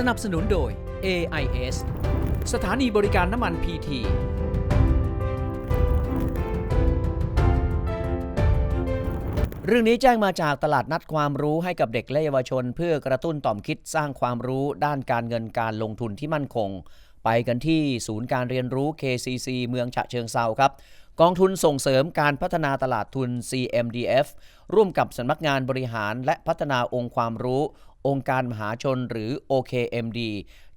สนับสนุนโดย AIS สถานีบริการน้ำมันพีทีเรื่องนี้แจ้งมาจากตลาดนัดความรู้ให้กับเด็กและเยาวชน เพื่อกระตุ้นต่อมคิดสร้างความรู้ด้านการเงินการลงทุนที่มั่นคง ไปกันที่ศูนย์การเรียนรู้ KCC เมืองฉะเชิงเซาครับ กองทุนส่งเสริมการพัฒนาตลาดทุน CMDF ร่วมกับสำนักงานบริหารและพัฒนาองค์ความรู้ องค์การมหาชนหรือ OKMD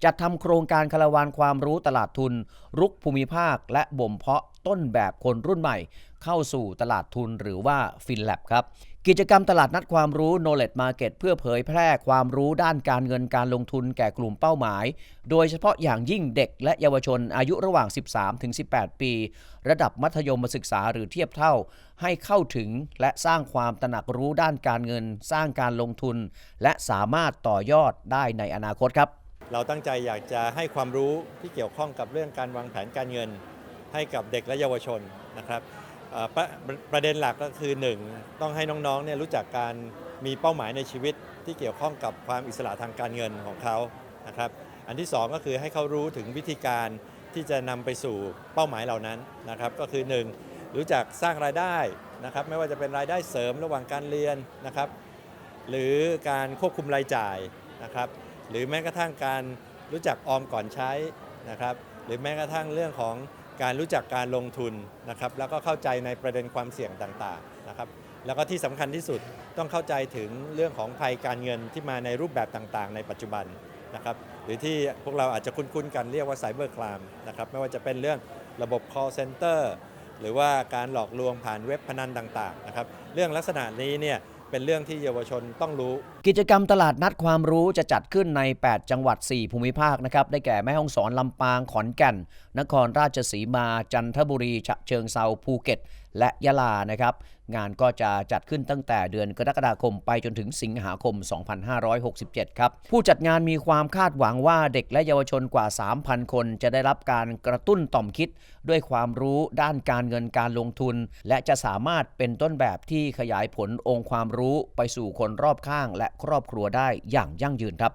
จัดทำโครงการคาราวานความรู้ตลาดทุน รุกภูมิภาค และบ่มเพาะต้นแบบคนรุ่นใหม่ เข้าสู่ตลาดทุนหรือว่า FinLab ครับ กิจกรรมตลาดนัดความรู้ Knowledge Market เพื่อเผยแพร่ความรู้ด้านการเงินการลงทุนแก่กลุ่มเป้าหมาย โดยเฉพาะอย่างยิ่งเด็กและเยาวชนอายุระหว่าง 13-18 ปี ระดับมัธยมศึกษาหรือเทียบเท่า ให้เข้าถึงและสร้างความตระหนักรู้ด้านการเงิน สร้างการลงทุน และสามารถต่อยอดได้ในอนาคตครับเราตั้งใจอยากจะให้ความรู้ที่เกี่ยวข้องกับเรื่องการวางแผนการเงิน ให้กับเด็กและเยาวชนนะครับ ประประเด็นหลักก็คือ 1 ต้องให้น้องๆเนี่ยรู้จักการมีเป้าหมายในชีวิตที่เกี่ยวข้องกับความอิสระทางการเงินของเขานะครับอันที่ 2 ก็คือให้เขารู้ถึงวิธีการที่จะนำไปสู่เป้าหมายเหล่านั้นนะครับก็คือ 1 รู้จักสร้างรายได้นะครับไม่ว่าจะเป็นรายได้เสริมระหว่างการเรียนนะครับหรือการควบคุมรายจ่ายนะครับหรือแม้กระทั่งการรู้จักออมก่อนใช้นะครับหรือแม้กระทั่งเรื่องของ การรู้จักการลงทุนนะครับ แล้วก็เข้าใจในประเด็นความเสี่ยงต่างๆนะครับ แล้วก็ที่สำคัญที่สุดต้องเข้าใจถึงเรื่องของภัยการเงินที่มาในรูปแบบต่างๆ ในปัจจุบันนะครับ หรือที่พวกเราอาจจะคุ้นๆกันเรียกว่าไซเบอร์คลามนะครับ ไม่ว่าจะเป็นเรื่องระบบ call center หรือว่าการหลอกลวงผ่านเว็บพนันต่างๆนะครับ เรื่องลักษณะนี้เนี่ย เป็นเรื่องที่เยาวชนต้องรู้ กิจกรรมตลาดนัดความรู้จะจัดขึ้นใน 8 จังหวัด 4 ภูมิภาคนะครับ ได้แก่แม่ฮ่องสอน ลำปาง ขอนแก่น นครราชสีมา จันทบุรี ฉะเชิงเซา ภูเก็ต และยะลานะครับงานก็จะจัดขึ้นตั้งแต่เดือนกรกฎาคมไปจนถึงสิงหาคม 2567 ครับ ผู้จัดงานมีความคาดหวังว่าเด็กและเยาวชนกว่า 3,000 คนจะได้รับการกระตุ้นต่อมคิด ด้วยความรู้ด้านการเงินการลงทุน และจะสามารถเป็นต้นแบบที่ขยายผลองค์ความรู้ไปสู่คนรอบข้างและครอบครัวได้อย่างยั่งยืนครับ